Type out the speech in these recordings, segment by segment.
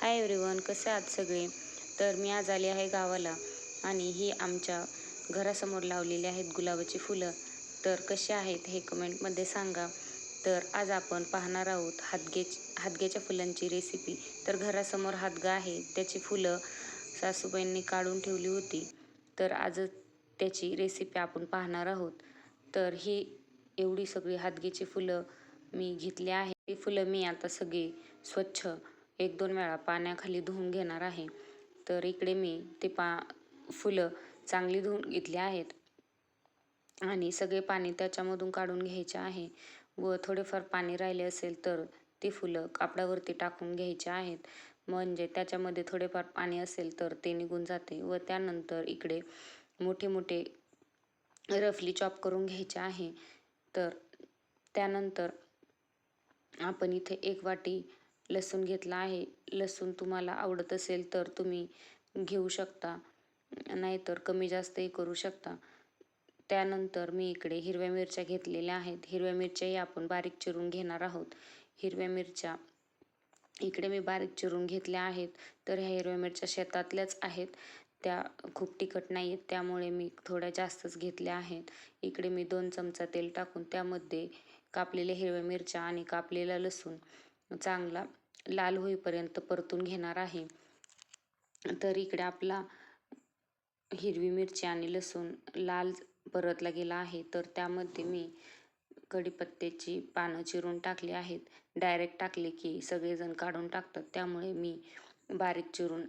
Hi everyone कसे आहात सगळे? तर मी आज आले आहे गावाला आणि ही आमच्या घरासमोर लावलेली आहेत गुलाबाची फुलं. तर कशी आहेत हे कमेंटमध्ये सांगा. तर आज आपण पाहणार आहोत हातगे हादग्याच्या फुलांची रेसिपी तर घरासमोर हादगा आहे त्याची फुलं सासूबाईंनी काढून ठेवली होती. तर आज त्याची रेसिपी आपण पाहणार आहोत. तर ही एवढी सगळी हातगेची फुलं मी घेतली आहे. ही फुलं मी आता सगळी स्वच्छ एक दोन वेळा पाण्याखाली धुवून घेणार आहे. तर इकडे मी ते पा फुलं चांगली धुवून घेतली आहेत. आणि सगळे पाणी त्याच्यामधून काढून घ्यायचे आहे. व थोडेफार पाणी राहिले असेल तर ती फुलं कापडावरती टाकून घ्यायचे आहेत. म्हणजे त्याच्यामध्ये थोडेफार पाणी असेल तर ते निघून जाते व त्यानंतर इकडे मोठे मोठे रफली चॉप करून घ्यायचे आहे. तर त्यानंतर आपण इथे एक वाटी लसूण घेतला आहे. लसूण तुम्हाला आवडत असेल तर तुम्ही घेऊ शकता. नाहीतर कमी जास्तही करू शकता. त्यानंतर मी इकडे हिरव्या मिरच्या घेतलेल्या आहेत. हिरव्या मिरच्याही आपण बारीक चिरून घेणार आहोत. हिरव्या मिरच्या इकडे मी बारीक चिरून घेतल्या आहेत. तर ह्या हिरव्या मिरच्या शेतातल्याच आहेत. त्या खूप तिखट नाही आहेत त्यामुळे मी थोड्या जास्तच घेतल्या आहेत. इकडे मी दोन चमचा तेल टाकून त्यामध्ये कापलेल्या हिरव्या मिरच्या आणि कापलेला लसूण चांगला लाल होईपर्यंत परतून घेणार आहे. तर इकडे आपला हिरवी मिरची आणि लसूण लाल परतला गेला आहे. तर त्यामध्ये मी कढीपत्त्याची पानं चिरून टाकली आहेत. डायरेक्ट टाकले की सगळेजण काढून टाकतात. त्यामुळे मी बारीक चिरून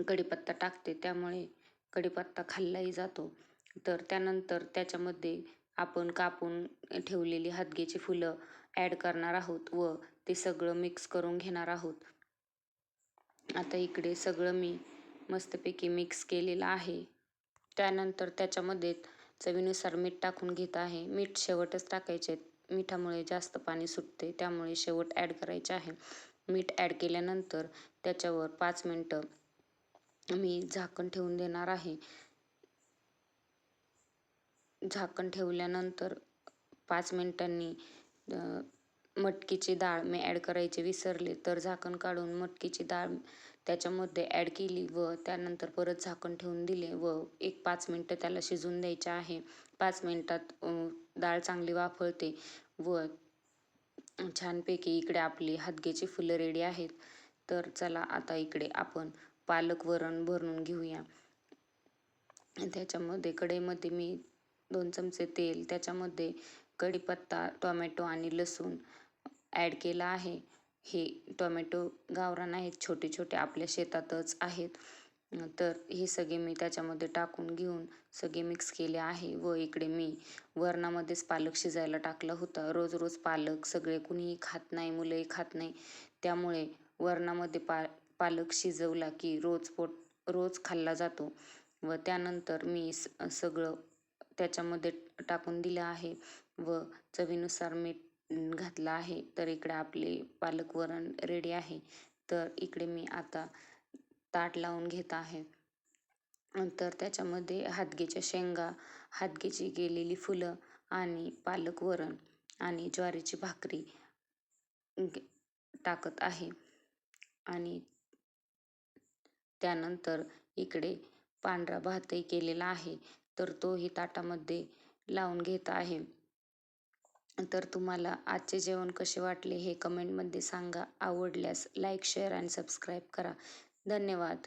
कढीपत्ता टाकते. त्यामुळे कढीपत्ता खाल्लाही जातो. तर त्यानंतर त्याच्यामध्ये आपण कापून ठेवलेली हदगेची फुलं ॲड करणार आहोत व ते सगळं मिक्स करून घेणार आहोत. आता इकडे सगळं मी मस्तपैकी मिक्स केलेलं आहे. त्यानंतर त्याच्यामध्ये चवीनुसार मीठ टाकून घेत आहे. मीठ शेवटच टाकायचे मिठामुळे जास्त पाणी सुटते त्यामुळे शेवट ॲड करायचे आहे. मीठ ॲड केल्यानंतर त्याच्यावर पाच मिनटं मी झाकण ठेवून देणार आहे. झाकण ठेवल्यानंतर पाच मिनटांनी मटकीची डाळ मी ॲड करायचे विसरले तर झाकण काढून मटकीची डाळ त्याच्यामध्ये ॲड केली व त्यानंतर परत झाकण ठेवून दिले व एक पाच मिनटं त्याला शिजून द्यायचे आहे. पाच मिनटात डाळ चांगली वाफळते व छानपैकी इकडे आपली हादग्याची फुलं रेडी आहेत. तर चला आता इकडे आपण पालक वरण भरून घेऊया. त्याच्यामध्ये कढईमध्ये मी दोन चमचे तेल त्याच्यामध्ये कढीपत्ता टोमॅटो आणि लसूण ॲड केला आहे. हे टोमॅटो गावरान आहेत छोटे छोटे आपल्या शेतातच आहेत. तर हे सगळे मी त्याच्यामध्ये टाकून घेऊन सगळे मिक्स केले आहे व इकडे मी वरणामध्येच पालक शिजायला टाकला होता. रोज रोज पालक सगळे कुणीही खात नाही मुलंही खात नाही. त्यामुळे वरणामध्ये पा पालक शिजवला की रोज पोट रोज खाल्ला जातो. व त्यानंतर मी स सगळं त्याच्यामध्ये टाकून दिलं आहे. व चवीनुसार मीठ घातला आहे. तर इकडे आपले पालक वरण रेडी आहे. तर इकडे मी आता ताट लावून घेत आहे. तर त्याच्यामध्ये हातगेच्या शेंगा हातगेची गेलेली फुलं आणि पालक वरण आणि ज्वारीची भाकरी टाकत आहे. आणि त्यानंतर इकडे पांढरा भातही केलेला आहे. तर तोही ताटामध्ये लावून घेत आहे. तर तुम्हाला आजचे जेवण कसे वाटले हे कमेंटमध्ये सांगा. आवडल्यास लाईक शेअर आणि सबस्क्राईब करा. धन्यवाद.